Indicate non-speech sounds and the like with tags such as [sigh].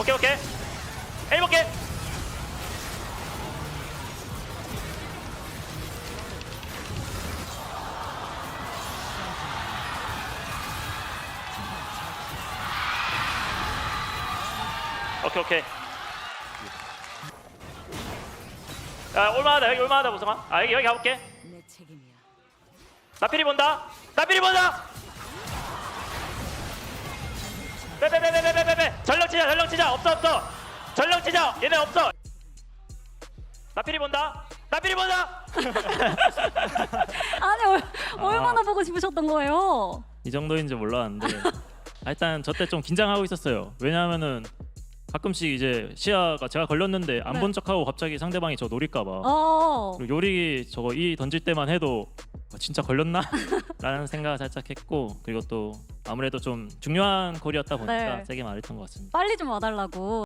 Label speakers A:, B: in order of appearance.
A: 오케이 오케이. 에이 볼게 오케이 오케이. 야 올만하다. 여기 올만하다 보성아. 아 여기 여기 가볼게.
B: 내 책임이야.
A: 나필이 본다. 나필이 본다. 빼빼빼빼빼빼빼 전령 치자 전령 치자 없어 없어 전령 치자 얘네 없어 나필이 본다 나필이 본다 [laughs]
C: 아니 얼, 얼마나 보고 싶으셨던 거예요?
D: 이 정도인지 몰랐는데 아, 일단 저 때 좀 긴장하고 있었어요. 왜냐하면은 가끔씩 이제 시야가 제가 걸렸는데 안
C: 네.
D: 본 척하고 갑자기 상대방이 저 노릴까봐
C: 어.
D: 그리고 요리 저거 이 던질 때만 해도 어, 진짜 걸렸나? [laughs] 라는 생각을 살짝 했고 그리고 또 아무래도 좀 중요한 콜이었다 보니까
C: 네.
D: 세게 말했던 것 같습니다.
C: 빨리 좀 와달라고.